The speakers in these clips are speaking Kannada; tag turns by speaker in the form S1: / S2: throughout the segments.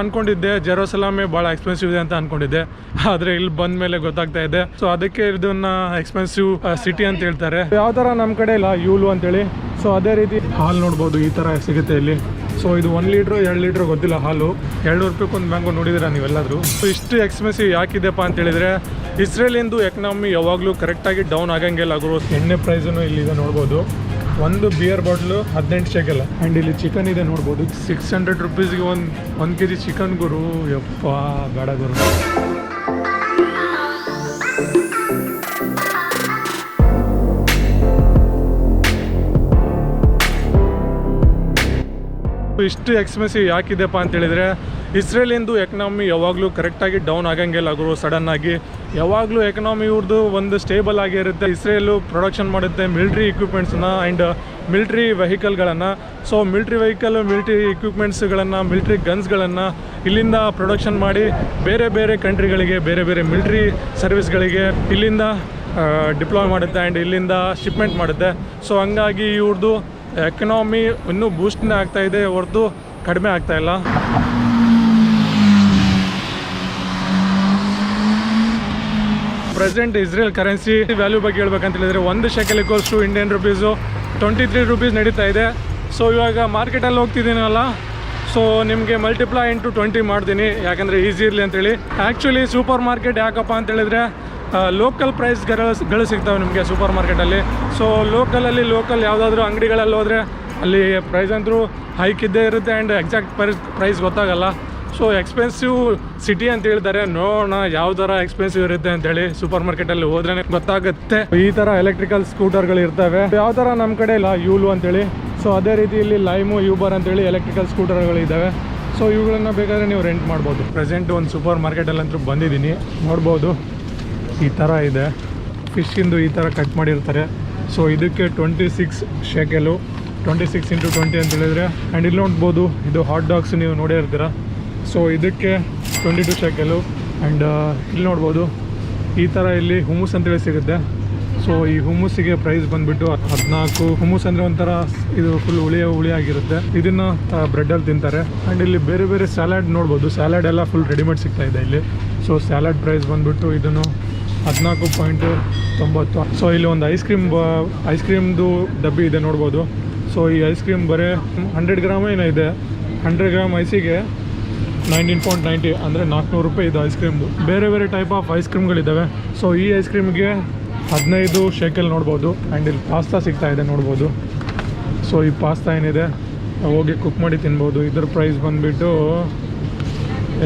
S1: ಅನ್ಕೊಂಡಿದ್ದೆ, ಜೆರೋಸಲಾಮೇ ಭಾಳ ಎಕ್ಸ್ಪೆನ್ಸಿವ್ ಇದೆ ಅಂತ ಅನ್ಕೊಂಡಿದ್ದೆ. ಆದರೆ ಇಲ್ಲಿ ಬಂದ ಮೇಲೆ ಗೊತ್ತಾಗ್ತಾ ಇದೆ. ಸೊ ಅದಕ್ಕೆ ಇದನ್ನ ಎಕ್ಸ್ಪೆನ್ಸಿವ್ ಸಿಟಿ ಅಂತ ಹೇಳ್ತಾರೆ. ಯಾವ ಥರ ನಮ್ಮ ಕಡೆ ಇಲ್ಲ ಯೂಲು ಅಂತೇಳಿ. ಸೊ ಅದೇ ರೀತಿ ಹಾಲು ನೋಡ್ಬೋದು, ಈ ಥರ ಸಿಗುತ್ತೆ ಇಲ್ಲಿ. ಸೊ ಇದು ಒನ್ ಲೀಟ್ರು, ಎರಡು ಲೀಟ್ರ್ ಗೊತ್ತಿಲ್ಲ ಹಾಲು. ಎರಡು ರೂಪಾಯಿಗೆ ಒಂದು ಮ್ಯಾಂಗೋ ನೋಡಿದಿರ ನೀವೆಲ್ಲಾದರೂ? ಸೊ ಇಷ್ಟು ಎಕ್ಸ್ಪೆನ್ಸಿವ್ ಯಾಕಿದೆಪ್ಪ ಅಂತ ಹೇಳಿದ್ರೆ, ಇಸ್ರೇಲಿಂದು ಎಕನಾಮಿ ಯಾವಾಗಲೂ ಕರೆಕ್ಟಾಗಿ ಡೌನ್ ಆಗಂಗಿಲ್ಲ ಗುರು. ಎಣ್ಣೆ ಪ್ರೈಸನ್ನು ಇಲ್ಲಿದೆ ನೋಡ್ಬೋದು. ಒಂದು ಬಿಯರ್ ಬಾಟ್ಲು ಹದಿನೆಂಟು ಶೇಕಲ್ಲ ಆ್ಯಂಡ್ ಇಲ್ಲಿ ಚಿಕನ್ ಇದೆ ನೋಡ್ಬೋದು. ಸಿಕ್ಸ್ ಹಂಡ್ರೆಡ್ ರುಪೀಸ್ಗೆ ಒಂದು ಒಂದು ಕೆ ಜಿ ಚಿಕನ್ ಗುರು. ಯಪ್ಪ, ಬೇಡ ಗುರು. ಇಷ್ಟು ಎಕ್ಸ್ಪೆನ್ಸಿವ್ ಯಾಕಿದೆಪ್ಪ ಅಂತ ಹೇಳಿದ್ರೆ ಇಸ್ರೇಲಿಂದು ಎಕನಾಮಿ ಯಾವಾಗಲೂ ಕರೆಕ್ಟಾಗಿ ಡೌನ್ ಆಗಂಗಿಲ್ಲ ಗುರು ಸಡನ್ನಾಗಿ ಯಾವಾಗಲೂ ಎಕನಾಮಿ ಇವ್ರದ್ದು ಒಂದು ಸ್ಟೇಬಲ್ ಆಗಿರುತ್ತೆ ಇಸ್ರೇಲು ಪ್ರೊಡಕ್ಷನ್ ಮಾಡುತ್ತೆ ಮಿಲ್ಟ್ರಿ ಇಕ್ವಿಪ್ಮೆಂಟ್ಸನ್ನ ಆ್ಯಂಡ್ ಮಿಲ್ಟ್ರಿ ವೆಹಿಕಲ್ಗಳನ್ನು ಸೊ ಮಿಲ್ಟ್ರಿ ವೆಹಿಕಲ್ ಮಿಲ್ಟ್ರಿ ಇಕ್ವಿಪ್ಮೆಂಟ್ಸ್ಗಳನ್ನು ಮಿಲ್ಟ್ರಿ ಗನ್ಸ್ಗಳನ್ನು ಇಲ್ಲಿಂದ ಪ್ರೊಡಕ್ಷನ್ ಮಾಡಿ ಬೇರೆ ಬೇರೆ ಕಂಟ್ರಿಗಳಿಗೆ ಬೇರೆ ಬೇರೆ ಮಿಲ್ಟ್ರಿ ಸರ್ವಿಸ್ಗಳಿಗೆ ಇಲ್ಲಿಂದ ಡಿಪ್ಲಾಯ್ ಮಾಡುತ್ತೆ ಆ್ಯಂಡ್ ಇಲ್ಲಿಂದ ಶಿಪ್ಮೆಂಟ್ ಮಾಡುತ್ತೆ. ಸೊ ಹಂಗಾಗಿ ಇವ್ರದ್ದು ಎಕನಾಮಿ ಇನ್ನೂ ಬೂಸ್ಟ್ನೇ ಆಗ್ತಾಯಿದೆ ಹೊರತು ಕಡಿಮೆ ಆಗ್ತಾ ಪ್ರೆಸೆಂಟ್ ಇಸ್ರೇಲ್ ಕರೆನ್ಸಿ ವ್ಯಾಲ್ಯೂ ಬಗ್ಗೆ ಹೇಳ್ಬೇಕಂತ ಹೇಳಿದ್ರೆ ಒಂದು shekel cost Indian rupees twenty three rupees ನಡೀತಾ ಇದೆ. ಸೊ ಇವಾಗ ಮಾರ್ಕೆಟಲ್ಲಿ ಹೋಗ್ತಿದ್ದೀನಲ್ಲ ಸೊ ನಿಮಗೆ ಮಲ್ಟಿಪ್ಲೈ ಇಂಟು ಟ್ವೆಂಟಿ ಮಾಡ್ತೀನಿ, ಯಾಕಂದರೆ ಈಸಿ ಇರಲಿ ಅಂತೇಳಿ. ಆ್ಯಕ್ಚುಲಿ ಸೂಪರ್ ಮಾರ್ಕೆಟ್ ಯಾಕಪ್ಪ ಅಂತ ಹೇಳಿದ್ರೆ ಲೋಕಲ್ ಪ್ರೈಸ್ಗಳು ಗಳು ಸಿಗ್ತಾವೆ ನಿಮಗೆ ಸೂಪರ್ ಮಾರ್ಕೆಟಲ್ಲಿ ಸೊ ಲೋಕಲಲ್ಲಿ ಲೋಕಲ್ ಯಾವುದಾದ್ರೂ ಅಂಗಡಿಗಳಲ್ಲಿ ಹೋದರೆ ಅಲ್ಲಿ ಪ್ರೈಸ್ ಅಂತೂ ಹೈಕ್ ಇದ್ದೇ ಇರುತ್ತೆ ಆ್ಯಂಡ್ ಎಕ್ಸಾಕ್ಟ್ ಪ್ರೈಸ್ ಪ್ರೈಸ್ ಗೊತ್ತಾಗಲ್ಲ. ಸೊ ಎಕ್ಸ್ಪೆನ್ಸಿವ್ ಸಿಟಿ ಅಂತ ಹೇಳ್ತಾರೆ ನೋಡೋಣ ಯಾವ ಥರ ಎಕ್ಸ್ಪೆನ್ಸಿವ್ ಇರುತ್ತೆ ಅಂತೇಳಿ ಸೂಪರ್ ಮಾರ್ಕೆಟಲ್ಲಿ ಹೋದ್ರೇನೆ ಗೊತ್ತಾಗುತ್ತೆ. ಈ ಥರ ಎಲೆಕ್ಟ್ರಿಕಲ್ ಸ್ಕೂಟರ್ಗಳು ಇರ್ತವೆ. ಯಾವ ಥರ ನಮ್ಮ ಕಡೆ ಇಲ್ಲ ಯೂಲು ಅಂತೇಳಿ. ಸೊ ಅದೇ ರೀತಿ ಇಲ್ಲಿ ಲೈಮು ಯೂಬರ್ ಅಂತೇಳಿ ಎಲೆಕ್ಟ್ರಿಕಲ್ ಸ್ಕೂಟರ್ಗಳು ಇದ್ದಾವೆ. ಸೊ ಇವುಗಳನ್ನ ಬೇಕಾದ್ರೆ ನೀವು ರೆಂಟ್ ಮಾಡ್ಬೋದು. ಪ್ರೆಸೆಂಟ್ ಒಂದು ಸೂಪರ್ ಮಾರ್ಕೆಟಲ್ಲಂತೂ ಬಂದಿದ್ದೀನಿ. ನೋಡ್ಬೋದು. ಈ ಥರ ಇದೆ. ಫಿಶ್ಶಿಂದು ಈ ಥರ ಕಟ್ ಮಾಡಿರ್ತಾರೆ. ಸೊ ಇದಕ್ಕೆ twenty six shekel. Twenty six into twenty ಅಂತ ಹೇಳಿದ್ರೆ ಆ್ಯಂಡ್ ಇಲ್ಲಿ ನೋಡ್ಬೋದು, ಇದು ಹಾಟ್ ಡಾಗ್ಸ್ ನೀವು ನೋಡೇ ಇರ್ತೀರ. ಸೊ ಇದಕ್ಕೆ ಟ್ವೆಂಟಿ ಟು ಶೆಕೆಲು ಆ್ಯಂಡ್ ಇಲ್ಲಿ ನೋಡ್ಬೋದು, ಈ ಥರ ಇಲ್ಲಿ ಹುಮ್ಮಸ್ ಅಂತೇಳಿ ಸಿಗುತ್ತೆ. ಸೊ ಈ ಹುಮ್ಮಸ್ಸಿಗೆ ಪ್ರೈಸ್ ಬಂದುಬಿಟ್ಟು ಹದಿನಾಲ್ಕು, ಹುಮ್ಮಸ್ ಅಂದರೆ ಒಂಥರ ಇದು ಫುಲ್ ಹುಳಿಯ ಹುಳಿ ಆಗಿರುತ್ತೆ. ಇದನ್ನು ಬ್ರೆಡ್ಡಲ್ಲಿ ತಿಂತಾರೆ. ಆ್ಯಂಡ್ ಇಲ್ಲಿ ಬೇರೆ ಬೇರೆ ಸ್ಯಾಲಾಡ್ ನೋಡ್ಬೋದು. ಸ್ಯಾಲಾಡ್ ಎಲ್ಲ ಫುಲ್ ರೆಡಿಮೇಡ್ ಸಿಗ್ತಾ ಇದೆ ಇಲ್ಲಿ. ಸೊ ಸ್ಯಾಲಾಡ್ ಪ್ರೈಸ್ ಬಂದುಬಿಟ್ಟು ಇದನ್ನು ಹದಿನಾಲ್ಕು ಪಾಯಿಂಟು ತೊಂಬತ್ತು. ಸೊ ಇಲ್ಲಿ ಒಂದು ಐಸ್ ಕ್ರೀಮ್ ಐಸ್ ಕ್ರೀಮ್ದು ಡಬ್ಬಿ ಇದೆ ನೋಡ್ಬೋದು. ಸೊ ಈ ಐಸ್ ಕ್ರೀಮ್ ಬರೀ ಹಂಡ್ರೆಡ್ ಗ್ರಾಮ್ ಏನೋ ಇದೆ. ಹಂಡ್ರೆಡ್ ಗ್ರಾಮ್ ಐಸಿಗೆ ನೈನ್ಟೀನ್ ಪಾಯಿಂಟ್ ನೈಂಟಿ ಅಂದರೆ ನಾಲ್ಕುನೂರು ರೂಪಾಯಿ ಇದು ಐಸ್ ಕ್ರೀಮ್ದು ಬೇರೆ ಬೇರೆ ಟೈಪ್ ಆಫ್ ಐಸ್ ಕ್ರೀಮ್ಗಳಿದ್ದಾವೆ ಸೊ ಈ ಐಸ್ ಕ್ರೀಮ್ಗೆ ಹದಿನೈದು ಶೇಕಲ್ ನೋಡ್ಬೋದು ಆ್ಯಂಡ್ ಇಲ್ಲಿ ಪಾಸ್ತಾ ಸಿಗ್ತಾ ಇದೆ ನೋಡ್ಬೋದು. ಸೊ ಈ ಪಾಸ್ತಾ ಏನಿದೆ? ಹೋಗಿ ಕುಕ್ ಮಾಡಿ ತಿನ್ಬೋದು. ಇದ್ರ ಪ್ರೈಸ್ ಬಂದುಬಿಟ್ಟು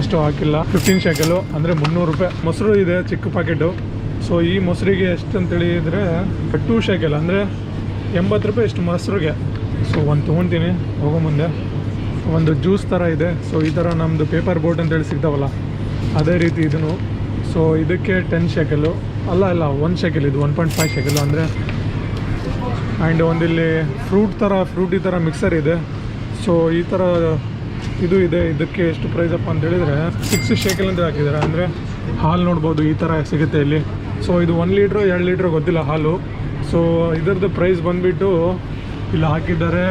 S1: ಎಷ್ಟು ಹಾಕಿಲ್ಲ. ಫಿಫ್ಟೀನ್ ಶೇಕಲು ಅಂದರೆ ಮುನ್ನೂರು ರೂಪಾಯಿ. ಮೊಸರು ಇದೆ, ಚಿಕ್ಕ ಪ್ಯಾಕೆಟು ಸೊ ಈ ಮೊಸರಿಗೆ ಎಷ್ಟು ಅಂತೇಳಿ ಇದ್ರೆ ಟೂ ಶೇಕಲ್ ಅಂದರೆ ಎಂಬತ್ತು ರೂಪಾಯಿ ಇಷ್ಟು ಮೊಸರಿಗೆ. ಸೊ ಒಂದು ತೊಗೊತೀನಿ. ಹೋಗೋ ಮುಂದೆ. ಒಂದು ಜ್ಯೂಸ್ ಥರ ಇದೆ. ಸೊ ಈ ಥರ ನಮ್ಮದು ಪೇಪರ್ ಬೋಟ್ ಅಂತೇಳಿ ಸಿಗ್ತಾವಲ್ಲ, ಅದೇ ರೀತಿ ಇದನ್ನು. ಸೊ ಇದಕ್ಕೆ ಟೆನ್ ಶೇಕಲು ಅಲ್ಲ ಅಲ್ಲ ಒನ್ ಶೇಕಲ್ ಇದು ಒನ್ ಪಾಯಿಂಟ್ ಫೈವ್ ಶೆಕೆಲು ಅಂದರೆ ಆ್ಯಂಡ್ ಒಂದಿಲ್ಲಿ ಫ್ರೂಟ್ ಥರ ಫ್ರೂಟಿ ಥರ ಮಿಕ್ಸರ್ ಇದೆ. ಸೊ ಈ ಥರ ಇದು ಇದೆ. ಇದಕ್ಕೆ ಎಷ್ಟು ಪ್ರೈಸ್ ಅಪ್ಪ ಅಂತ ಹೇಳಿದರೆ ಸಿಕ್ಸ್ ಶೇಕಲ್ ಅಂತ ಹಾಕಿದ್ದಾರೆ. ಅಂದರೆ, ಹಾಲು ನೋಡ್ಬೋದು, ಈ ಥರ ಸಿಗುತ್ತೆ ಇಲ್ಲಿ. ಸೊ ಇದು ಒನ್ ಲೀಟ್ರು ಎರಡು ಲೀಟ್ರು ಗೊತ್ತಿಲ್ಲ ಹಾಲು. ಸೊ ಇದರದ್ದು ಪ್ರೈಸ್ ಬಂದುಬಿಟ್ಟು, ಇಲ್ಲಿ ಹಾಕಿದ್ದಾರೆ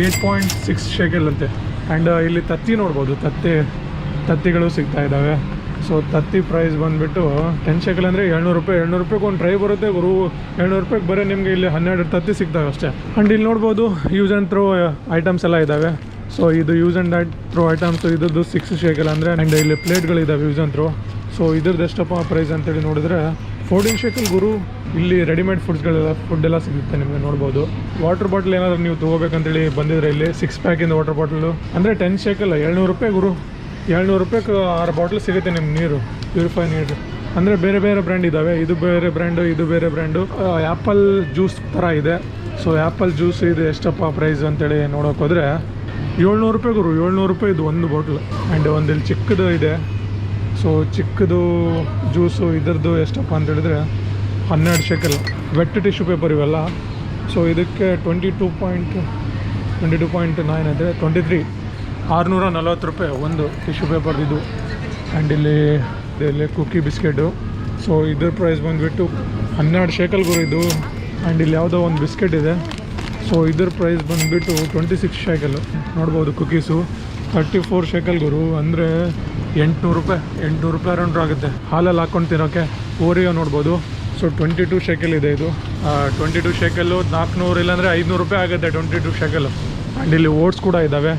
S1: ಏಯ್ಟ್ ಪಾಯಿಂಟ್ ಸಿಕ್ಸ್ ಶೇಕೆಲ್ ಅಂತೆ ಆ್ಯಂಡ್ ಇಲ್ಲಿ ತತ್ತಿ ನೋಡ್ಬೋದು. ತತ್ತಿ, ತತ್ತಿಗಳು ಸಿಗ್ತಾ ಇದ್ದಾವೆ. ಸೊ ತತ್ತಿ ಪ್ರೈಸ್ ಬಂದುಬಿಟ್ಟು ಟೆನ್ ಶೇಕಲ್ ಅಂದರೆ ಏಳ್ನೂರು ರೂಪಾಯಿ, ಏಳ್ನೂರು ರೂಪಾಯಿಗೆ ಒಂದು ಟ್ರೈ ಬರುತ್ತೆ ಗುರು. ಏಳ್ನೂರು ರೂಪಾಯಿಗೆ ಬರೀ ನಿಮಗೆ ಇಲ್ಲಿ ಹನ್ನೆರಡು ತತ್ತಿ ಸಿಗ್ತಾವೆ ಅಷ್ಟೇ. ಆ್ಯಂಡ್ ಇಲ್ಲಿ ನೋಡ್ಬೋದು ಯೂಸ್ ಆ್ಯಂಡ್ ಥ್ರೋ ಐಟಮ್ಸ್ ಎಲ್ಲ ಇದ್ದಾವೆ. ಸೊ ಇದು use and and throw items ಇದ್ರದ್ದು ಸಿಕ್ಸ್ ಶೇಕಲ್ ಅಂದರೆ ಆ್ಯಂಡ್ ಇಲ್ಲಿ ಪ್ಲೇಟ್ಗಳಿದ್ದಾವೆ ಯೂಸ್ ಆ್ಯಂಡ್ ಥ್ರೋ ಸೊ ಇದ್ರದ್ದು ಎಷ್ಟಪ್ಪ ಪ್ರೈಸ್ ಅಂತೇಳಿ ನೋಡಿದ್ರೆ ಫೋರ್ಟೀನ್ ಶೇಕಲ್ ಗುರು, ಇಲ್ಲಿ ರೆಡಿಮೇಡ್ ಫುಡ್ಸ್ಗಳೆಲ್ಲ ಫುಡ್ ಎಲ್ಲ ಸಿಗುತ್ತೆ ನಿಮಗೆ ನೋಡ್ಬೋದು. ವಾಟರ್ ಬಾಟ್ಲ್ ಏನಾದರೂ ನೀವು ತೊಗೋಬೇಕಂತೇಳಿ ಬಂದಿದ್ರೆ ಇಲ್ಲಿ ಸಿಕ್ಸ್ ಪ್ಯಾಕಿಂದ ವಾಟರ್ ಬಾಟ್ಲು ಅಂದರೆ ಟೆನ್ ಶೇಕಲ್ ಏಳ್ನೂರು ರೂಪಾಯಿ ಗುರು. ಏಳ್ನೂರು ರೂಪಾಯಿಗೆ ಆರು ಬಾಟ್ಲ್ ಸಿಗುತ್ತೆ ನಿಮ್ಮ ನೀರು ಪ್ಯೂರಿಫೈ ನೀರು. ಅಂದರೆ ಬೇರೆ ಬೇರೆ ಬ್ರ್ಯಾಂಡ್ ಇದ್ದಾವೆ ಇದು ಬೇರೆ ಬ್ರ್ಯಾಂಡು ಇದು ಬೇರೆ ಬ್ರ್ಯಾಂಡು ಆ್ಯಪಲ್ ಜ್ಯೂಸ್ ಥರ ಇದೆ. ಸೊ ಆ್ಯಪಲ್ ಜ್ಯೂಸ್ ಇದು ಎಷ್ಟಪ್ಪ ಪ್ರೈಸ್ ಅಂತೇಳಿ ನೋಡೋಕ್ಕೋದ್ರೆ ಹೋದರೆ ಏಳ್ನೂರು ರೂಪಾಯಿ ಗುರು. ಏಳ್ನೂರು ರೂಪಾಯಿ ಇದು ಒಂದು ಬಾಟ್ಲು ಆ್ಯಂಡ್ ಒಂದಿಲ್ಲಿ ಚಿಕ್ಕದು ಇದೆ. ಸೊ ಚಿಕ್ಕದು ಜ್ಯೂಸು ಇದರದ್ದು ಎಷ್ಟಪ್ಪ ಅಂತ ಹೇಳಿದ್ರೆ ಹನ್ನೆರಡು ಶೇಕಲ್. ವೆಟ್ ಟಿಶ್ಯೂ ಪೇಪರ್ ಇವೆಲ್ಲ. ಸೊ ಇದಕ್ಕೆ twenty two point twenty two point nine ಅಂದರೆ ಟ್ವೆಂಟಿ ತ್ರೀ ಆರುನೂರ ನಲ್ವತ್ತು ರೂಪಾಯಿ ಒಂದು ಟಿಶ್ಯೂ ಪೇಪರ್ ಇದು. ಆ್ಯಂಡ್ ಇಲ್ಲಿ ಇಲ್ಲಿ ಕುಕ್ಕಿ ಬಿಸ್ಕೆಟು ಸೊ ಇದ್ರ ಪ್ರೈಸ್ ಬಂದುಬಿಟ್ಟು ಹನ್ನೆರಡು ಶೇಕಲ್ ಇದು. ಆ್ಯಂಡ್ ಇಲ್ಲಿ ಯಾವುದೋ ಒಂದು ಬಿಸ್ಕೆಟ್ ಇದೆ. ಸೊ ಇದ್ರ ಪ್ರೈಸ್ ಬಂದುಬಿಟ್ಟು ಟ್ವೆಂಟಿ ಸಿಕ್ಸ್ ಶೇಕಲ್. ನೋಡ್ಬೋದು ಕುಕ್ಕೀಸು ತರ್ಟಿ ಫೋರ್ ಶೇಕಲ್ ಗುರು. ಅಂದರೆ ಎಂಟುನೂರು ರೂಪಾಯಿ ಎಂಟುನೂರು ರೂಪಾಯಿ ಅರೌಂಡ್ ಆಗುತ್ತೆ. ಹಾಲಲ್ಲಿ ಹಾಕ್ಕೊಂಡು ತಿನ್ನೋಕ್ಕೆ ಓರಿಯೋ ನೋಡ್ಬೋದು. ಸೊ ಟ್ವೆಂಟಿ ಟು ಶೇಕಲ್ ಇದೆ ಇದು. ಟ್ವೆಂಟಿ ಟು ಶೇಕಲ್ಲು ನಾಲ್ಕುನೂರು ಇಲ್ಲಾಂದರೆ ಐದುನೂರು ರೂಪಾಯಿ ಆಗುತ್ತೆ ಟ್ವೆಂಟಿ ಟು ಶೇಕಲ್ಲು ಆ್ಯಂಡ್ ಇಲ್ಲಿ ಓಟ್ಸ್ ಕೂಡ ಇದ್ದಾವೆ.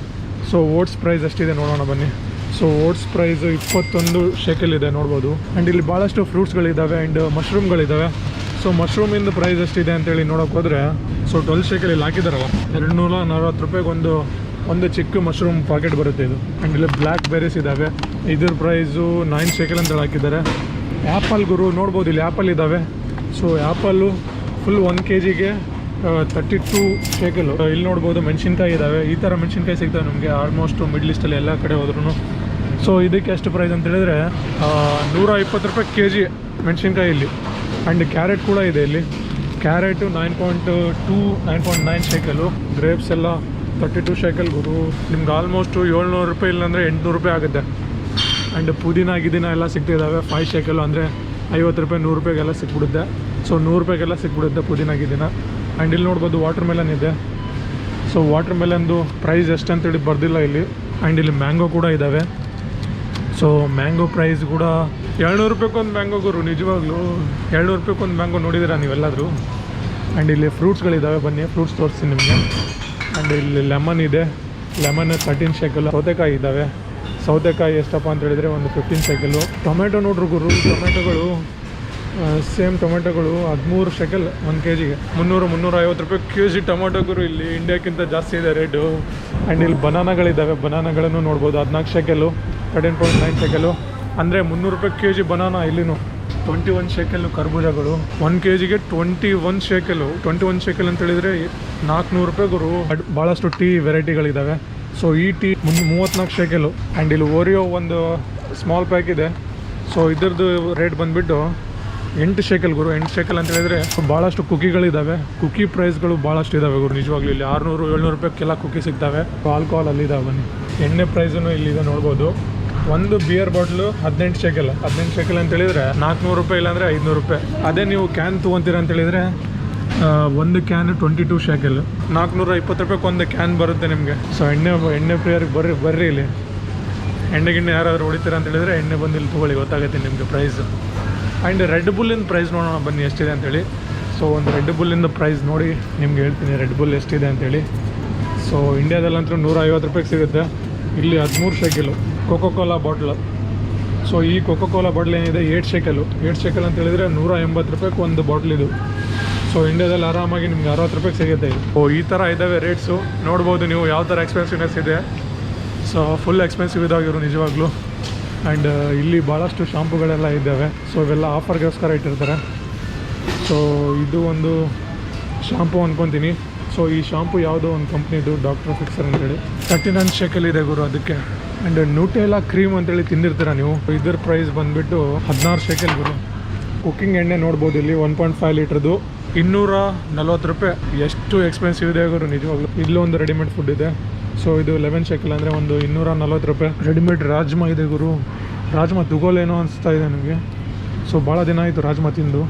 S1: ಸೊ ಓಟ್ಸ್ ಪ್ರೈಸ್ ಅಷ್ಟಿದೆ ನೋಡೋಣ ಬನ್ನಿ. ಸೊ ಓಟ್ಸ್ ಪ್ರೈಸ್ ಇಪ್ಪತ್ತೊಂದು ಶೇಕಲ್ ಇದೆ ನೋಡ್ಬೋದು. ಆ್ಯಂಡ್ ಇಲ್ಲಿ ಭಾಳಷ್ಟು ಫ್ರೂಟ್ಸ್ಗಳಿದ್ದಾವೆ ಆ್ಯಂಡ್ ಮಶ್ರೂಮ್ಗಳಿದ್ದಾವೆ ಸೊ ಮಶ್ರೂಮಿಂದು ಪ್ರೈಸ್ ಎಷ್ಟಿದೆ ಅಂತೇಳಿ ನೋಡೋಕೆ ಹೋದರೆ ಸೊ ಟ್ವೆಲ್ ಶೇಕಲ್ ಇಲ್ಲಿ ಹಾಕಿದಾರಲ್ಲ ಎರಡು ನೂರ ನಲ್ವತ್ತು ರೂಪಾಯಿಗೆ ಒಂದು ಚಿಕ್ಕ ಮಶ್ರೂಮ್ ಪಾಕೆಟ್ ಬರುತ್ತೆ ಇದು. ಆ್ಯಂಡ್ ಇಲ್ಲಿ ಬ್ಲ್ಯಾಕ್ ಬೆರೀಸ್ ಇದ್ದಾವೆ ಇದ್ರ ಪ್ರೈಸು ನೈನ್ ಶೇಕಲ್ ಅಂತ ಹಾಕಿದ್ದಾರೆ. ಆ್ಯಪಲ್ ಗುರು, ನೋಡ್ಬೋದು ಇಲ್ಲಿ ಆ್ಯಪಲ್ ಇದ್ದಾವೆ so apple full one K ಜಿಗೆ ತರ್ಟಿ ಟೂ ಶೇಕಲು ಇಲ್ಲಿ ನೋಡ್ಬೋದು ಮೆಣಸಿನ್ಕಾಯಿ ಇದ್ದಾವೆ ಈ ಥರ ಮೆಣಸಿನ್ಕಾಯಿ ಸಿಗ್ತವೆ ನಮಗೆ. ಆಲ್ಮೋಸ್ಟ್ ಮಿಡ್ಲ್ ಈಸ್ಟಲ್ಲಿ ಎಲ್ಲ ಕಡೆ ಹೋದ್ರೂ ಸೊ ಇದಕ್ಕೆ ಎಷ್ಟು ಪ್ರೈಸ್ ಅಂತ ಹೇಳಿದ್ರೆ ನೂರ ಇಪ್ಪತ್ತು ರೂಪಾಯಿ ಕೆ ಜಿ ಮೆಣಸಿನ್ಕಾಯಿ ಇಲ್ಲಿ. ಆ್ಯಂಡ್ ಕ್ಯಾರೆಟ್ ಕೂಡ ಇದೆ ಇಲ್ಲಿ. Carrot nine point two, nine point nine shekel grapes ಎಲ್ಲ ತರ್ಟಿ ಟು ಶೇಕಲ್ ಗುರು. ನಿಮ್ಗೆ ಆಲ್ಮೋಸ್ಟು ಏಳ್ನೂರು ರೂಪಾಯಿ ಇಲ್ಲಾಂದರೆ ಎಂಟುನೂರು ರೂಪಾಯಿ ಆಗುತ್ತೆ. ಆ್ಯಂಡ್ ಪುದೀನ, ಗಿದಿನ ಎಲ್ಲ ಸಿಗ್ತಿದ್ದಾವೆ ಫೈವ್ ಶೇಕಲು ಅಂದರೆ ಐವತ್ತು ರೂಪಾಯಿ, ನೂರು ರೂಪಾಯಿಗೆಲ್ಲ ಸಿಕ್ಬಿಡುತ್ತೆ. ಸೊ ನೂರು ರೂಪಾಯಿಗೆಲ್ಲ ಸಿಕ್ಬಿಡುತ್ತೆ ಪುದೀನ, ಗಿದಿನ. ಆ್ಯಂಡ್ ಇಲ್ಲಿ ನೋಡ್ಬೋದು ವಾಟರ್ ಮೆಲನ್ ಇದೆ. ಸೊ ವಾಟರ್ ಮೆಲನ್ದು ಪ್ರೈಸ್ ಎಷ್ಟು ಅಂತೇಳಿ ಬರ್ದಿಲ್ಲ ಇಲ್ಲಿ. ಆ್ಯಂಡ್ ಇಲ್ಲಿ ಮ್ಯಾಂಗೋ ಕೂಡ ಇದ್ದಾವೆ ಸೊ ಮ್ಯಾಂಗೋ ಪ್ರೈಸ್ ಕೂಡ ಏಳ್ನೂರು ರೂಪಾಯಿಗೊಂದು ಮ್ಯಾಂಗೋ ಗುರು, ನಿಜವಾಗ್ಲೂ. ಏಳ್ನೂರು ರೂಪಾಯಿಗೊಂದು ಮ್ಯಾಂಗೋ ನೋಡಿದ್ದೀರಾ ನೀವೆಲ್ಲಾದರೂ? ಆ್ಯಂಡ್ ಇಲ್ಲಿ ಫ್ರೂಟ್ಸ್ಗಳಿದ್ದಾವೆ ಬನ್ನಿ. ಫ್ರೂಟ್ಸ್ ತೋರಿಸ್ತೀನಿ ನಿಮಗೆ. ಆ್ಯಂಡ್ ಇಲ್ಲಿ ಲೆಮನ್ ಇದೆ. ಲೆಮನ್ ತರ್ಟೀನ್ ಶೇಕಲ್ ಸೌತೆಕಾಯಿ ಇದ್ದಾವೆ ಸೌತೆಕಾಯಿ ಎಷ್ಟಪ್ಪ ಅಂತ ಹೇಳಿದರೆ ಒಂದು ಫಿಫ್ಟೀನ್ ಶೇಕಲ್ಲು ಟೊಮೆಟೊ ನೋಡ್ರಿ ಗುರು ಟೊಮೆಟೊಗಳು ಸೇಮ್ ಟೊಮೆಟೊಗಳು ಹದಿಮೂರು ಶೆಕಲ್ ಒಂದು ಕೆ ಜಿಗೆ ಮುನ್ನೂರು ಮುನ್ನೂರ ಐವತ್ತು ರೂಪಾಯಿ ಕೆ ಜಿ ಟೊಮೆಟೊ ಗುರು ಇಲ್ಲಿ. ಇಂಡಿಯಾಕ್ಕಿಂತ ಜಾಸ್ತಿ ಇದೆ ರೇಟು ಆ್ಯಂಡ್ ಇಲ್ಲಿ ಬನಾನಾಗಳಿದ್ದಾವೆ ಬನಾನಾಗಳನ್ನು ನೋಡ್ಬೋದು. ಹದಿನಾಲ್ಕು shekel thirteen point nine shekel ಅಂದರೆ ಮುನ್ನೂರು ರೂಪಾಯಿ ಕೆ ಜಿ ಬನಾನಾ ಇಲ್ಲಿನೂ. ಟ್ವೆಂಟಿ ಒನ್ ಶೇಕೆಲ್ಲು ಕರ್ಬೂಜಗಳು. ಒನ್ ಕೆ ಜಿಗೆ twenty one shekel twenty one shekel ಅಂತ ಹೇಳಿದರೆ ನಾಲ್ಕುನೂರು ರೂಪಾಯಿ ಗುರು. ಭಾಳಷ್ಟು ಟೀ ವೆರೈಟಿಗಳಿದ್ದಾವೆ ಸೊ ಈ ಟೀ ಮುಂದೆ ಮೂವತ್ತ್ನಾಲ್ಕು ಶೇಕೆಲು. ಆ್ಯಂಡ್ ಇಲ್ಲಿ ಓರಿಯೋ ಒಂದು ಸ್ಮಾಲ್ ಪ್ಯಾಕ್ ಇದೆ. ಸೊ ಇದ್ರದ್ದು ರೇಟ್ ಬಂದುಬಿಟ್ಟು ಎಂಟು ಶೇಕಲ್ ಗುರು. ಎಂಟು ಶೇಕಲ್ ಅಂತ ಹೇಳಿದ್ರೆ ಭಾಳಷ್ಟು ಕುಕಿಗಳಿದ್ದಾವೆ ಕುಕಿ ಪ್ರೈಸ್ಗಳು ಭಾಳಷ್ಟು ಇದ್ದಾವೆ ಗುರು. ನಿಜವಾಗ್ಲೂ ಇಲ್ಲಿ ಆರುನೂರು, ಏಳ್ನೂರು ರೂಪಾಯಿಗೆಲ್ಲ ಕುಕಿ ಸಿಗ್ತವೆ. ಆಲ್ಕೋಹಾಲ್ ಅಲ್ಲಿದ್ದಾವೆ ಬನ್ನಿ. ಎಣ್ಣೆ ಪ್ರೈಸನ್ನು ಇಲ್ಲಿದೆ ನೋಡ್ಬೋದು. ಒಂದು ಬಿಯರ್ ಬಾಟ್ಲು ಹದಿನೆಂಟು ಶೇಕಲ್. ಹದಿನೆಂಟು ಶೇಕಲ್ ಅಂತ ಹೇಳಿದ್ರೆ ನಾಲ್ಕುನೂರು ರೂಪಾಯಿ ಇಲ್ಲಾಂದರೆ ಐದುನೂರು ರೂಪಾಯಿ. ಅದೇ ನೀವು ಕ್ಯಾನ್ ತೊಗೊತೀರ ಅಂತ ಹೇಳಿದ್ರೆ ಒಂದು ಕ್ಯಾನ್ ಟ್ವೆಂಟಿ ಟೂ ಶೇಕಲ್ ನಾಲ್ಕುನೂರ ಇಪ್ಪತ್ತು ರೂಪಾಯಿಗೆ ಒಂದು ಕ್ಯಾನ್ ಬರುತ್ತೆ ನಿಮಗೆ. ಸೊ ಎಣ್ಣೆ ಎಣ್ಣೆ ಪ್ರಿಯರಿಗೆ ಬರ್ರಿ ಬರ್ರಿ ಇಲ್ಲಿ. ಎಣ್ಣೆ ಗಿಣ್ಣೆ ಯಾರಾದರೂ ಹೊಡಿತೀರ ಅಂತ ಹೇಳಿದ್ರೆ ಎಣ್ಣೆ ಬಂದು ಇಲ್ಲಿ ತೊಗೊಳ್ಳಿ ಗೊತ್ತಾಗುತ್ತೆ ನಿಮಗೆ ಪ್ರೈಸ್ ಆ್ಯಂಡ್ ರೆಡ್ ಬುಲ್ಲಿನ ಪ್ರೈಸ್ ನೋಡೋಣ ಬನ್ನಿ ಎಷ್ಟಿದೆ ಅಂತೇಳಿ ಸೊ ಒಂದು ರೆಡ್ ಬುಲ್ಲಿಂದ ಪ್ರೈಸ್ ನೋಡಿ ನಿಮ್ಗೆ ಹೇಳ್ತೀನಿ ರೆಡ್ ಬುಲ್ ಎಷ್ಟಿದೆ ಅಂತೇಳಿ ಸೊ ಇಂಡಿಯಾದಲ್ಲಂತೂ ನೂರ ಐವತ್ತು ರೂಪಾಯಿಗೆ ಸಿಗುತ್ತೆ. ಇಲ್ಲಿ ಹದಿಮೂರು shekel Coca Cola bottle so ಈ ಕೋಕೋ ಕೋಲಾ ಬಾಟ್ಲ್ ಏನಿದೆ? ಏಟ್ ಶೇಕಲು ಏಟ್ ಶೇಕಲ್ ಅಂತ ಹೇಳಿದ್ರೆ ನೂರ ಎಂಬತ್ತು ರೂಪಾಯಿಗೆ ಒಂದು ಬಾಟ್ಲಿದು ಸೊ ಇಂಡಿಯಾದಲ್ಲಿ ಆರಾಮಾಗಿ ನಿಮ್ಗೆ ಅರವತ್ತು ರೂಪಾಯಿಗೆ ಸಿಗುತ್ತೆ ಓ ಈ ಥರ ಇದ್ದಾವೆ ರೇಟ್ಸು ನೋಡ್ಬೋದು ನೀವು ಯಾವ ಥರ ಎಕ್ಸ್ಪೆನ್ಸಿವ್ನೆಸ್ ಇದೆ. ಸೊ ಫುಲ್ ಎಕ್ಸ್ಪೆನ್ಸಿವ್ ಇದಾಗಿರು ನಿಜವಾಗ್ಲೂ. ಆ್ಯಂಡ್ ಇಲ್ಲಿ ಭಾಳಷ್ಟು ಶಾಂಪುಗಳೆಲ್ಲ ಇದ್ದಾವೆ. ಸೊ ಇವೆಲ್ಲ ಆಫರ್ಗೋಸ್ಕರ ಇಟ್ಟಿರ್ತಾರೆ. ಸೊ ಇದು ಒಂದು ಶಾಂಪು ಅಂದ್ಕೊತೀನಿ ಸೊ ಈ ಶಾಂಪು ಯಾವುದೋ ಒಂದು ಕಂಪ್ನಿದು ಡಾಕ್ಟರ್ ಫಿಕ್ಸರ್ ಅಂತೇಳಿ. ತರ್ಟಿ ನೈನ್ ಶೇಕಲ್ ಇದೆ ಗುರು ಅದಕ್ಕೆ. ಆ್ಯಂಡ್ ನ್ಯೂಟೆಲ್ಲ ಕ್ರೀಮ್ ಅಂತೇಳಿ ತಿಂದಿರ್ತೀರ ನೀವು? ಇದ್ರ ಪ್ರೈಸ್ ಬಂದುಬಿಟ್ಟು ಹದಿನಾರು ಶೇಕಲ್ ಗುರು. ಕುಕ್ಕಿಂಗ್ ಎಣ್ಣೆ ನೋಡ್ಬೋದು ಇಲ್ಲಿ ಒನ್ ಪಾಯಿಂಟ್ ಫೈವ್ ಲೀಟ್ರದು ಇನ್ನೂರ ನಲ್ವತ್ತು ರೂಪಾಯಿ. ಎಷ್ಟು ಎಕ್ಸ್ಪೆನ್ಸಿವ್ ಇದೆ ಗುರು, ನಿಜವಾಗ್ಲೂ. ಇಲ್ಲೊಂದು ರೆಡಿಮೇಡ್ ಫುಡ್ ಇದೆ. ಸೊ ಇದು ಲೆವೆನ್ ಶೇಕಲ್ ಅಂದರೆ ಒಂದು ಇನ್ನೂರ ನಲ್ವತ್ತು ರೂಪಾಯಿ. ರೆಡಿಮೇಡ್ ರಾಜ್ಮಾ ಇದೆ ಗುರು. ರಾಜ್ಮಾ ತುಗೋಲೇನೋ ಅನಿಸ್ತಾ ಇದೆ ನನಗೆ ಸೊ ಭಾಳ ದಿನ ಆಯಿತು ರಾಜ್ಮಾ ತಿಂದು.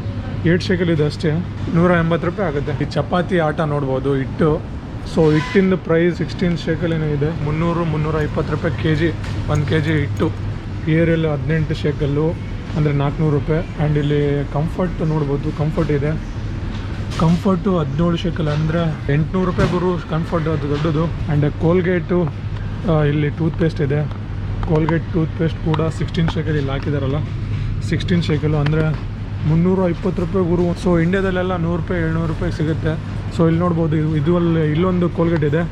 S1: ಏಟ್ ಶೇಕಲ್ ಇದೆ ಅಷ್ಟೇ. ನೂರ ಎಂಬತ್ತು ರೂಪಾಯಿ ಆಗುತ್ತೆ. ಈ ಚಪಾತಿ ಆಟ ನೋಡ್ಬೋದು, ಹಿಟ್ಟು. ಸೊ ಹಿಟ್ಟಿಂದು ಪ್ರೈಸ್ ಸಿಕ್ಸ್ಟೀನ್ ಶೇಕಲ್ ಏನೋ ಇದೆ. ಮುನ್ನೂರು, ಮುನ್ನೂರ ಇಪ್ಪತ್ತು ರೂಪಾಯಿ ಕೆ ಜಿ ಒಂದು ಕೆ ಜಿ ಹಿಟ್ಟು. ಏರಿಯಲ್ಲಿ ಹದಿನೆಂಟು ಶೇಕಲ್ಲು ಅಂದರೆ ನಾಲ್ಕುನೂರು ರೂಪಾಯಿ. ಆ್ಯಂಡ್ ಇಲ್ಲಿ ಕಂಫರ್ಟ್ ನೋಡ್ಬೋದು ಕಂಫರ್ಟ್ ಇದೆ. ಕಂಫರ್ಟು ಹದಿನೇಳು ಶೇಕಲ್ ಅಂದರೆ ಎಂಟುನೂರು ರೂಪಾಯಿ ಗುರು ಕಂಫರ್ಟ್ ಅದು ದೊಡ್ಡದು. ಆ್ಯಂಡ್ ಕೋಲ್ಗೇಟು ಇಲ್ಲಿ ಟೂತ್ ಪೇಸ್ಟ್ ಇದೆ. ಕೋಲ್ಗೇಟ್ ಟೂತ್ ಪೇಸ್ಟ್ ಕೂಡ ಸಿಕ್ಸ್ಟೀನ್ ಶೇಕಲ್ ಇಲ್ಲಿ ಹಾಕಿದಾರಲ್ಲ. ಸಿಕ್ಸ್ಟೀನ್ ಶೇಕಲು ಅಂದರೆ ಮುನ್ನೂರ ಇಪ್ಪತ್ತು ರೂಪಾಯಿ ಗುರು. ಸೊ ಇಂಡ್ಯಾದಲ್ಲೆಲ್ಲ ನೂರು ರೂಪಾಯಿ, ಏಳ್ನೂರು ರೂಪಾಯಿ ಸಿಗುತ್ತೆ. ಸೊ ಇಲ್ಲಿ ನೋಡ್ಬೋದು, ಇದು ಅಲ್ಲಿ ಇಲ್ಲೊಂದು ಕೋಲ್ಗೇಟ್ ಇದೆ.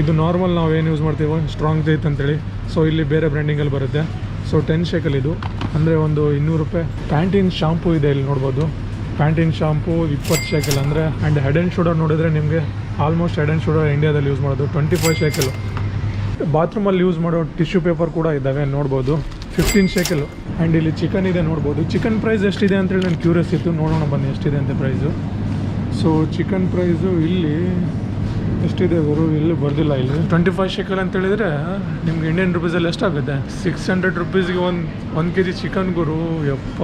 S1: ಇದು ನಾರ್ಮಲ್ ನಾವು ಏನು ಯೂಸ್ ಮಾಡ್ತೀವೋ ಸ್ಟ್ರಾಂಗ್ ಜೈತ್ ಅಂತೇಳಿ. ಸೊ ಇಲ್ಲಿ ಬೇರೆ ಬ್ರ್ಯಾಂಡಿಂಗಲ್ಲಿ ಬರುತ್ತೆ. ಸೊ ಟೆನ್ ಶೇಕಲ್ ಇದು. ಅಂದರೆ ಒಂದು ಇನ್ನೂರು ರೂಪಾಯಿ. ಪ್ಯಾಂಟಿನ್ ಶಾಂಪೂ ಇದೆ ಇಲ್ಲಿ ನೋಡ್ಬೋದು. ಪ್ಯಾಂಟಿನ್ ಶಾಂಪು ಇಪ್ಪತ್ತು ಶೇಕಲ್ ಅಂದರೆ ಆ್ಯಂಡ್ ಹೆಡ್ ಆ್ಯಂಡ್ ಶೋಲ್ಡರ್ ನೋಡಿದರೆ ನಿಮಗೆ ಆಲ್ಮೋಸ್ಟ್ ಹೆಡ್ ಆ್ಯಂಡ್ ಶೋಲ್ಡರ್ ಇಂಡಿಯಾದಲ್ಲಿ ಯೂಸ್ ಮಾಡೋದು ಟ್ವೆಂಟಿ ಫೈವ್ ಶೇಕಲ್ ಬಾತ್ರೂಮಲ್ಲಿ ಯೂಸ್ ಮಾಡೋ ಟಿಶ್ಯೂ ಪೇಪರ್ ಕೂಡ ಇದ್ದಾವೆ, ನೋಡ್ಬೋದು. Fifteen shekel. ಆ್ಯಂಡ್ ಇಲ್ಲಿ ಚಿಕನ್ ಇದೆ, ನೋಡ್ಬೋದು. ಚಿಕನ್ ಪ್ರೈಸ್ ಎಷ್ಟಿದೆ ಅಂತೇಳಿ ನಾನು ಕ್ಯೂರಿಯಸ್ ಇತ್ತು. ನೋಡೋಣ ಬನ್ನಿ ಎಷ್ಟಿದೆ ಅಂತ ಪ್ರೈಸು ಸೊ ಚಿಕನ್ ಪ್ರೈಸು ಇಲ್ಲಿ ಎಷ್ಟಿದೆ ಗುರು? ಇಲ್ಲಿ ಬರ್ದಿಲ್ಲ ಇಲ್ಲಿ. ಟ್ವೆಂಟಿ ಫೈವ್ ಶೇಕಲ್ ಅಂತ ಹೇಳಿದ್ರೆ ನಿಮ್ಗೆ ಇಂಡಿಯನ್ ರುಪೀಸಲ್ಲಿ ಎಷ್ಟಾಗುತ್ತೆ? ಸಿಕ್ಸ್ ಹಂಡ್ರೆಡ್ ರುಪೀಸ್ಗೆ ಒಂದು ಒಂದು ಕೆ ಜಿ ಚಿಕನ್ ಗುರು. ಯಪ್ಪ,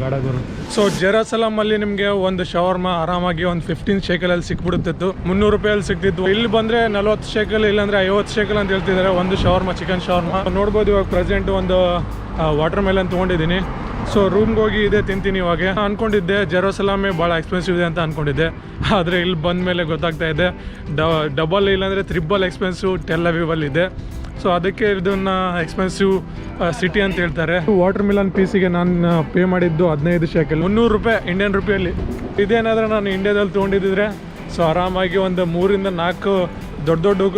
S1: ಬೇಡ ಗುರು. ಸೊ ಜೆರಾಸಲಾಮಲ್ಲಿ ನಿಮಗೆ ಒಂದು ಶವರ್ಮ ಆರಾಮಾಗಿ ಒಂದು ಫಿಫ್ಟೀನ್ ಶೇಕಲಲ್ಲಿ ಸಿಕ್ಬಿಡುತ್ತಿತ್ತು. ಮುನ್ನೂರು ರೂಪಾಯಲ್ಲಿ ಸಿಗ್ತಿತ್ತು ಇಲ್ಲಿ ಬಂದರೆ ನಲ್ವತ್ತು ಶೇಕಲ್ ಇಲ್ಲಾಂದ್ರೆ ಐವತ್ತು ಶೇಕಲ್ ಅಂತ ಹೇಳ್ತಿದ್ದಾರೆ. ಒಂದು ಶವರ್ಮ ಚಿಕನ್ ಶವರ್ಮ ನೋಡ್ಬೋದು ಇವಾಗ ಪ್ರೆಸೆಂಟ್ ಒಂದು ವಾಟರ್ ಮೆಲನ್ ತೊಗೊಂಡಿದ್ದೀನಿ. ಸೊ ರೂಮ್ಗೆ ಹೋಗಿ ಇದೆ, ತಿಂತೀನಿ ಇವಾಗ. ಅಂದ್ಕೊಂಡಿದ್ದೆ ಜೆರೋಸಲಾಮೇ ಭಾಳ ಎಕ್ಸ್ಪೆನ್ಸಿವ್ ಇದೆ ಅಂತ ಅನ್ಕೊಂಡಿದ್ದೆ. ಆದರೆ ಇಲ್ಲಿ ಬಂದ ಮೇಲೆ ಗೊತ್ತಾಗ್ತಾ ಇದೆ ಡಬಲ್ ಇಲ್ಲಾಂದರೆ ತ್ರಿಬಲ್ ಎಕ್ಸ್ಪೆನ್ಸಿವ್ ಟೆಲ್ ಅವೀವಲ್ಲಿ ಇದೆ. ಸೊ ಅದಕ್ಕೆ ಇದನ್ನ ಎಕ್ಸ್ಪೆನ್ಸಿವ್ ಸಿಟಿ ಅಂತ ಹೇಳ್ತಾರೆ. ವಾಟರ್ ಮಿಲನ್ ಪೀಸಿಗೆ ನಾನು ಪೇ ಮಾಡಿದ್ದು ಹದಿನೈದು ಶೇಕಲ್ ಮುನ್ನೂರು ರೂಪಾಯಿ ಇಂಡಿಯನ್ ರುಪಿಯಲ್ಲಿ ಇದೇನಾದರೂ ನಾನು ಇಂಡಿಯಾದಲ್ಲಿ ತೊಗೊಂಡಿದ್ದಿದ್ರೆ ಸೊ ಆರಾಮಾಗಿ ಒಂದು ಮೂರಿಂದ ನಾಲ್ಕು ದೊಡ್ಡ ದೊಡ್ಡ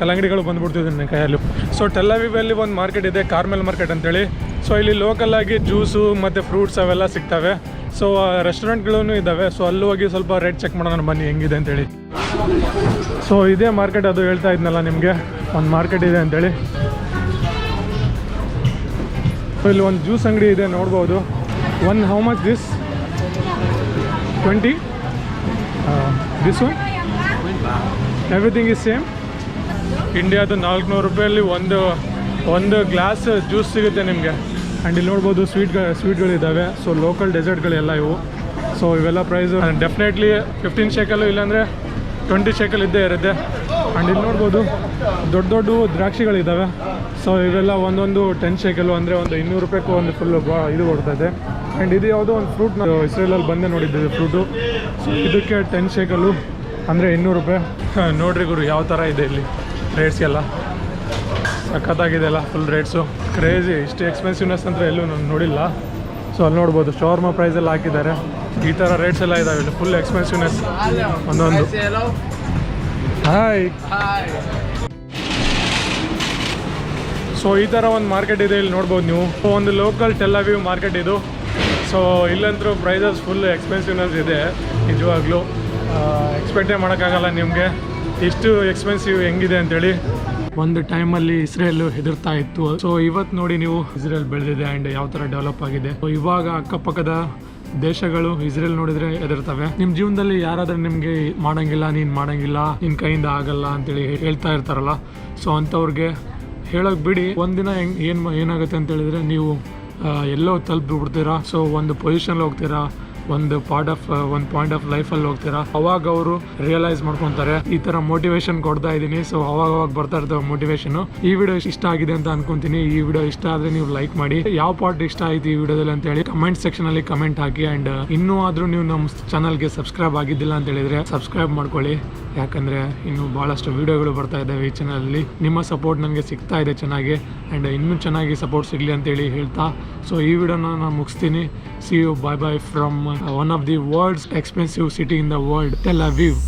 S1: ಕಲ್ಲಂಗಡಿಗಳು ಬಂದ್ಬಿಡ್ತಿದ್ದೆ ನನ್ನ ಕೈಯಲ್ಲಿ. ಸೊ ಟೆಲ್ಲವಿವಲ್ಲಿ ಒಂದು ಮಾರ್ಕೆಟ್ ಇದೆ ಕಾರ್ಮೆಲ್ ಮಾರ್ಕೆಟ್ ಅಂತೇಳಿ. ಸೊ ಇಲ್ಲಿ ಲೋಕಲ್ ಆಗಿ ಜ್ಯೂಸು ಮತ್ತು ಫ್ರೂಟ್ಸ್ ಅವೆಲ್ಲ ಸಿಗ್ತವೆ. ಸೊ ರೆಸ್ಟೋರೆಂಟ್ಗಳೂ ಇದ್ದಾವೆ ಸೊ ಅಲ್ಲಿ ಹೋಗಿ ಸ್ವಲ್ಪ ರೇಟ್ ಚೆಕ್ ಮಾಡೋಣ ಬನ್ನಿ, ಹೆಂಗಿದೆ ಅಂತೇಳಿ. ಸೊ ಇದೇ ಮಾರ್ಕೆಟ್ ಅದು ಹೇಳ್ತಾ ಇದ್ನಲ್ಲ ನಿಮಗೆ. ಒಂದು ಮಾರ್ಕೆಟ್ ಇದೆ ಅಂತೇಳಿ. ಸೊ ಇಲ್ಲಿ ಒಂದು ಜ್ಯೂಸ್ ಅಂಗಡಿ ಇದೆ, ನೋಡ್ಬೋದು. One how much this twenty this one everything is same ಇಂಡಿಯಾದು ನಾಲ್ಕುನೂರು ರೂಪಾಯಲ್ಲಿ ಒಂದು ಒಂದು ಗ್ಲಾಸ್ ಜ್ಯೂಸ್ ಸಿಗುತ್ತೆ ನಿಮಗೆ. ಆ್ಯಂಡ್ ಇಲ್ಲಿ ನೋಡ್ಬೋದು ಸ್ವೀಟ್ ಸ್ವೀಟ್ಗಳಿದ್ದಾವೆ ಸೊ ಲೋಕಲ್ ಡೆಸರ್ಟ್ಗಳೆಲ್ಲ ಇವು. ಸೊ ಇವೆಲ್ಲ ಪ್ರೈಸು ಡೆಫಿನೆಟ್ಲಿ ಫಿಫ್ಟೀನ್ ಶೇಕಲ್ಲು ಇಲ್ಲಾಂದರೆ ಟ್ವೆಂಟಿ ಶೇಕಲ್ ಇದ್ದೇ ಇರುತ್ತೆ. ಆ್ಯಂಡ್ ಇಲ್ಲಿ ನೋಡ್ಬೋದು ದೊಡ್ಡ ದೊಡ್ಡ ದ್ರಾಕ್ಷಿಗಳಿದ್ದಾವೆ ಸೊ ಇವೆಲ್ಲ ಒಂದೊಂದು ಟೆನ್ ಶೇಕಲ್ಲು ಅಂದರೆ ಒಂದು ಇನ್ನೂರು ರೂಪಾಯಿಗೂ ಒಂದು ಫುಲ್ ಇದು ಕೊಡ್ತದೆ ಆ್ಯಂಡ್ ಇದು ಯಾವುದೋ ಒಂದು ಫ್ರೂಟ್ ಇಸ್ರೇಲಲ್ಲಿ ಬಂದೇ ನೋಡಿದ್ದೀವಿ ಫ್ರೂಟು ಸೊ ಇದಕ್ಕೆ ಟೆನ್ ಶೇಕಲ್ಲು ಅಂದರೆ ಇನ್ನೂರು ರೂಪಾಯಿ. ನೋಡ್ರಿ ಗುರು, ಯಾವ ಥರ ಇದೆ ಇಲ್ಲಿ ರೇಟ್ಸ್ ಎಲ್ಲ. ಸಖತ್ತಾಗಿದೆ ಅಲ್ಲ ಫುಲ್ ರೇಟ್ಸು ಕ್ರೇಜಿ ಇಷ್ಟು ಎಕ್ಸ್ಪೆನ್ಸಿವ್ನೆಸ್ ಅಂದರೆ ಎಲ್ಲೂ ನಾನು ನೋಡಿಲ್ಲ. ಸೊ ಅಲ್ಲಿ ನೋಡ್ಬೋದು ಶೋರ್ಮಾ ಪ್ರೈಸಲ್ಲಿ ಹಾಕಿದ್ದಾರೆ. ಈ ಥರ ರೇಟ್ಸ್ ಎಲ್ಲ ಇದಾವೆ ಇಲ್ಲಿ ಫುಲ್ ಎಕ್ಸ್ಪೆನ್ಸಿವ್ನೆಸ್ ಒಂದೊಂದು. ಹಾಯ್. ಸೊ ಈ ಥರ ಒಂದು ಮಾರ್ಕೆಟ್ ಇದೆ, ಇಲ್ಲಿ ನೋಡ್ಬೋದು ನೀವು. ಒಂದು ಲೋಕಲ್ ಟೆಲ್ಲವ್ಯೂ ಮಾರ್ಕೆಟ್ ಇದು. ಸೊ ಇಲ್ಲಂತರೂ ಪ್ರೈಸಸ್ ಫುಲ್ ಎಕ್ಸ್ಪೆನ್ಸಿವ್ನೆಸ್ ಇದೆ, ನಿಜವಾಗ್ಲೂ. ಎಕ್ಸ್ಪೆಕ್ಟೇ ಮಾಡೋಕ್ಕಾಗಲ್ಲ ನಿಮಗೆ. ಇಷ್ಟು ಎಕ್ಸ್ಪೆನ್ಸಿವ್ ಹೆಂಗಿದೆ ಅಂತೇಳಿ. ಒಂದು ಟೈಮಲ್ಲಿ ಇಸ್ರೇಲ್ ಹೆದರ್ತಾ ಇತ್ತು. ಸೊ ಇವತ್ತು ನೋಡಿ ನೀವು ಇಸ್ರೇಲ್ ಬೆಳೆದಿದೆ ಆ್ಯಂಡ್ ಯಾವ ಥರ ಡೆವಲಪ್ ಆಗಿದೆ. ಸೊ ಇವಾಗ ಅಕ್ಕಪಕ್ಕದ ದೇಶಗಳು ಇಸ್ರೇಲ್ ನೋಡಿದ್ರೆ ಎದುರ್ತವೆ ನಿಮ್ಮ ಜೀವನದಲ್ಲಿ ಯಾರಾದ್ರೂ ನಿಮಗೆ ಮಾಡಂಗಿಲ್ಲ, ನೀನ್ ಮಾಡಂಗಿಲ್ಲ, ನಿನ್ ಕೈಯಿಂದ ಆಗಲ್ಲ ಅಂತೇಳಿ ಹೇಳ್ತಾ ಇರ್ತಾರಲ್ಲ. ಸೊ ಅಂಥವ್ರಿಗೆ ಹೇಳೋಕೆ ಬಿಡಿ. ಒಂದಿನ ಹೆಂಗ್, ಏನು ಏನಾಗುತ್ತೆ ಅಂತ ಹೇಳಿದ್ರೆ ನೀವು ಎಲ್ಲೋ ತಲುಪಿ ಬಿಡ್ತೀರಾ ಸೊ ಒಂದು ಪೊಸಿಷನ್ ಹೋಗ್ತೀರಾ. ಒಂದು ಪಾರ್ಟ್ ಆಫ್ ಒಂದು ಪಾಯಿಂಟ್ ಆಫ್ ಲೈಫಲ್ಲಿ ಹೋಗ್ತೀರಾ? ಅವಾಗ ಅವರು ರಿಯಲೈಸ್ ಮಾಡ್ಕೊತಾರೆ. ಈ ತರ ಮೋಟಿವೇಶನ್ ಕೊಡ್ತಾ ಇದ್ದೀನಿ. ಸೊ ಅವಾಗ ಅವಾಗ ಬರ್ತಾ ಇರ್ತವೆ ಮೋಟಿವೇಶನ್ ಈ ವಿಡಿಯೋ ಇಷ್ಟ ಆಗಿದೆ ಅಂತ ಅನ್ಕೊಂತೀನಿ. ಈ ವಿಡಿಯೋ ಇಷ್ಟ ಆದರೆ ನೀವು ಲೈಕ್ ಮಾಡಿ. ಯಾವ ಪಾರ್ಟ್ ಇಷ್ಟ ಆಯ್ತು ಈ ವಿಡಿಯೋದಲ್ಲಿ ಅಂತ ಹೇಳಿ ಕಮೆಂಟ್ ಸೆಕ್ಷನ್ ಅಲ್ಲಿ ಕಮೆಂಟ್ ಹಾಕಿ. ಅಂಡ್ ಇನ್ನೂ ಆದ್ರೂ ನೀವು ನಮ್ಮ ಚಾನಲ್ಗೆ ಸಬ್ಸ್ಕ್ರೈಬ್ ಆಗಿದ್ದಿಲ್ಲ ಅಂತ ಹೇಳಿದ್ರೆ ಸಬ್ಸ್ಕ್ರೈಬ್ ಮಾಡ್ಕೊಳ್ಳಿ. ಯಾಕಂದ್ರೆ ಇನ್ನು ಭಾಳಷ್ಟು ವೀಡಿಯೋಗಳು ಬರ್ತಾ ಇದ್ದಾವೆ ಈ ಚಾನಲಲ್ಲಿ ನಿಮ್ಮ ಸಪೋರ್ಟ್ ನನಗೆ ಸಿಗ್ತಾ ಇದೆ ಚೆನ್ನಾಗಿ. ಆ್ಯಂಡ್ ಇನ್ನೂ ಚೆನ್ನಾಗಿ ಸಪೋರ್ಟ್ ಸಿಗಲಿ ಅಂತೇಳಿ ಹೇಳ್ತಾ. ಸೊ ಈ ವಿಡಿಯೋನ ನಾನು ಮುಗಿಸ್ತೀನಿ. See you bye bye from one of the world's expensive city in the world Tel Aviv